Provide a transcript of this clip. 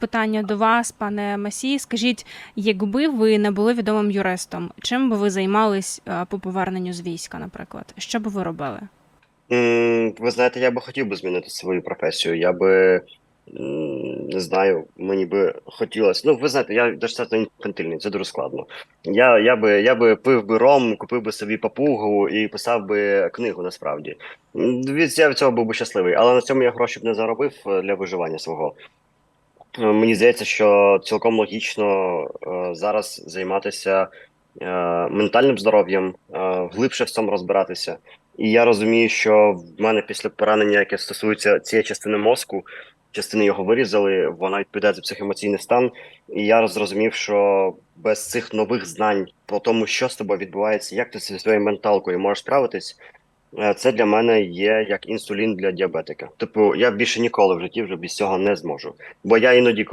Питання до вас, пане Масій. Скажіть, якби ви не були відомим юристом, чим би ви займались е, по поверненню з війська, наприклад? Що би ви робили? Ви знаєте, я би хотів би змінити свою професію. Я би не знаю, мені би хотілося. Ну, ви знаєте, я достатньо інфантильний, це дуже складно. Я, я би я би пив би ром, купив би собі папугу і писав би книгу насправді. Від цього був би щасливий, але на цьому я гроші б не заробив е, для виживання свого. Е, Мені здається, що цілком логічно е, зараз займатися е, ментальним здоров'ям, глибше в цьому розбиратися. І я розумію, що в мене після поранення, яке стосується цієї частини мозку, частини його вирізали, вона відповідає за психоемоційний стан. І я зрозумів, що без цих нових знань про тому, що з тобою відбувається, як ти зі своєю менталкою можеш справитись, це для мене є як інсулін для діабетика. Типу, я більше ніколи в житті вже без цього не зможу. Бо я іноді, коли